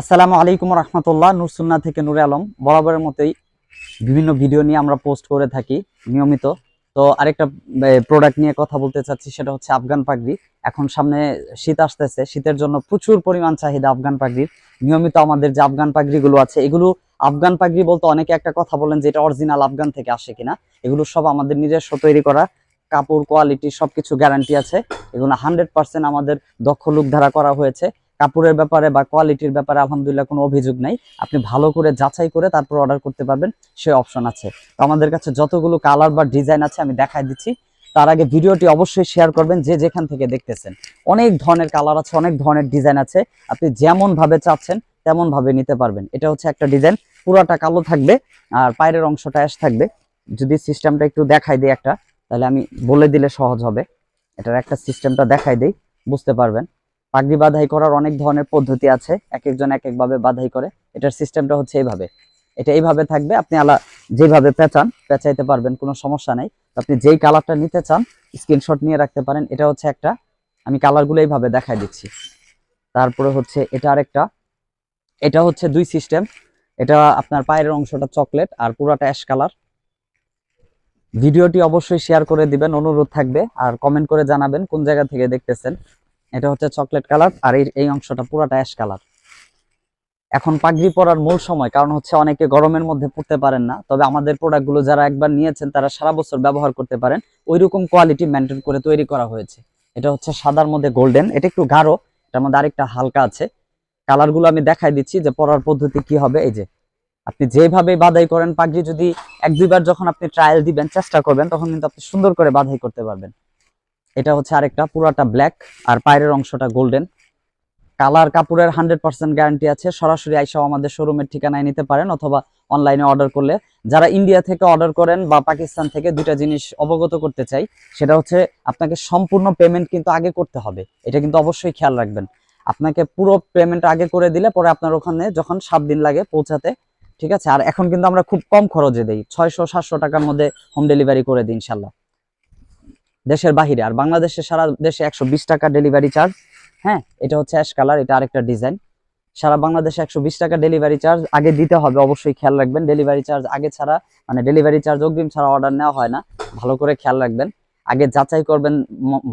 আসসালামু আলাইকুম রহমতুল্লাহ নুরসুন্না থেকে নুরে আলম। বরাবরের মতোই বিভিন্ন ভিডিও নিয়ে আমরা পোস্ট করে থাকি, নিয়মিত। তো আরেকটা প্রোডাক্ট নিয়ে কথা বলতে চাচ্ছি, সেটা হচ্ছে আফগান পাগড়ি। এখন সামনে শীত আসতেছে, শীতের জন্য প্রচুর পরিমাণ চাহিদা আফগান পাগড়ির। নিয়মিত আমাদের যে আফগান পাগড়িগুলো আছে, এগুলো আফগান পাগড়ি বলতে অনেকে একটা কথা বলেন যে এটা অরিজিনাল আফগান থেকে আসে কিনা। এগুলো সব আমাদের নিজস্ব তৈরি করা, কাপড় কোয়ালিটি সবকিছু গ্যারান্টি আছে। এগুলো হান্ড্রেড পার্সেন্ট আমাদের দক্ষ লোক দ্বারা করা হয়েছে। কাপড়ের ব্যাপারে বা কোয়ালিটির ব্যাপারে আলহামদুলিল্লাহ কোনো অভিযোগ নাই। আপনি ভালো করে যাচাই করে তারপর অর্ডার করতে পারবেন, সে অপশন আছে। তো আমাদের কাছে যতগুলো কালার বা ডিজাইন আছে আমি দেখাই দিচ্ছি। তার আগে ভিডিওটি অবশ্যই শেয়ার করবেন যে যেখান থেকে দেখতেছেন। অনেক ধরনের কালার আছে, অনেক ধরনের ডিজাইন আছে। আপনি যেমন ভাবে চাচ্ছেন তেমন ভাবে নিতে পারবেন। এটা হচ্ছে একটা ডিজাইন পুরাটা কালো থাকবে আর পায়ের অংশটা অ্যাশ থাকবে। যদি সিস্টেমটা একটু দেখাই দিই একটা, তাহলে আমি বলে দিলে সহজ হবে। এটার একটা সিস্টেমটা দেখাই দিই, বুঝতে পারবেন। পাগড়ি বাধাই করার অনেক ধরনের পদ্ধতি আছে। এক একজন এক একভাবে বাধাই করে। এটার সিস্টেমটা হচ্ছে এইভাবে। এটা এইভাবে থাকবে, আপনি আলা যেভাবে পেঁচান, পেঁচাইতে পারবেন, কোনো সমস্যা নেই। আপনি যেই কালারটা নিতে চান স্ক্রিনশট নিয়ে রাখতে পারেন। এটা হচ্ছে একটা, আমি কালারগুলো এইভাবে দেখাই দিচ্ছি। তারপরে হচ্ছে এটা আরেকটা। এটা হচ্ছে দুই সিস্টেম এটা আপনার পায়ের অংশটা চকলেট আর পুরাটা অ্যাশ কালার ভিডিওটি অবশ্যই শেয়ার করে দিবেন, অনুরোধ থাকবে। আর কমেন্ট করে জানাবেন কোন জায়গা থেকে দেখতেছেন। এটা হচ্ছে চকলেট কালার আর এই অংশটা পুরাটা অ্যাশ কালার এখন পাগড়ি পরার মূল সময়, কারণ হচ্ছে অনেকে গরমের মধ্যে পড়তে পারেন না, তবে আমাদের প্রোডাক্টগুলো যারা একবার নিয়েছেন, তারা সারা বছর ব্যবহার করতে পারেন। ওই রকম কোয়ালিটি মেনটেন করে তৈরি করা হয়েছে। এটা হচ্ছে সাদার মধ্যে গোল্ডেন এটা একটু গাঢ়, এটার মধ্যে আরেকটা হালকা আছে। কালারগুলো আমি দেখাই দিচ্ছি যে পরার পদ্ধতি কি হবে। এই যে, আপনি যেভাবে বাধাই করেন, পাগড়ি যদি এক দুইবার যখন আপনি ট্রায়াল দিবেন, চেষ্টা করবেন, তখন কিন্তু আপনি সুন্দর করে বাধাই করতে পারবেন। এটা হচ্ছে আরেকটা, পুরাটা ব্ল্যাক আর পায়ের অংশটা গোল্ডেন কালার কাপড়ের হান্ড্রেড পার্সেন্ট গ্যারান্টি আছে। সরাসরি আইসাও আমাদের শোরুমের ঠিকানায় নিতে পারেন অথবা অনলাইনে অর্ডার করলে। যারা ইন্ডিয়া থেকে অর্ডার করেন বা পাকিস্তান থেকে দুইটা জিনিস অবগত করতে চাই, সেটা হচ্ছে আপনাকে সম্পূর্ণ পেমেন্ট কিন্তু আগে করতে হবে। এটা কিন্তু অবশ্যই খেয়াল রাখবেন। আপনাকে পুরো পেমেন্ট আগে করে দিলে পরে আপনার ওখানে যখন সাত দিন লাগে পৌঁছাতে, ঠিক আছে? আর এখন কিন্তু আমরা খুব কম খরচে দেই। ছয়শো, সাতশো টাকার মধ্যে হোম ডেলিভারি করে দিই, ইনশাল্লাহ। দেশের বাহিরে। আর বাংলাদেশে সারা দেশে একশো বিশ টাকা ডেলিভারি চার্জ হ্যাঁ এটা হচ্ছে অ্যাশ কালার এটা আরেকটা ডিজাইন সারা বাংলাদেশে একশো বিশ টাকা ডেলিভারি চার্জ আগে দিতে হবে, অবশ্যই খেয়াল রাখবেন ডেলিভারি চার্জ আগে ছাড়া মানে ডেলিভারি চার্জ অগ্রিম ছাড়া অর্ডার নেওয়া হয় না। ভালো করে খেয়াল রাখবেন। আগে যাচাই করবেন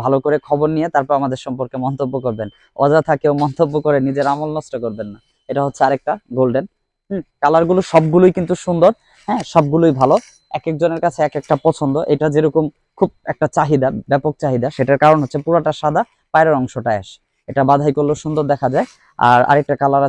ভালো করে খবর নিয়ে তারপর আমাদের সম্পর্কে মন্তব্য করবেন। অযথা কেউ মন্তব্য করে নিজের আমল নষ্ট করবেন না। এটা হচ্ছে আরেকটা গোল্ডেন হুম কালারগুলো সবগুলোই কিন্তু সুন্দর। হ্যাঁ সবগুলোই ভালো। এক একজনের কাছে এক একটা পছন্দ। এটা যেরকম খুব একটা চাহিদা, ব্যাপক চাহিদা। সেটার কারণ হচ্ছে পুরোটা সাদা, পায়ের অংশটা অ্যাশ। এটা বাধাই করলেও সুন্দর দেখা যায়। আর আরেকটা কালার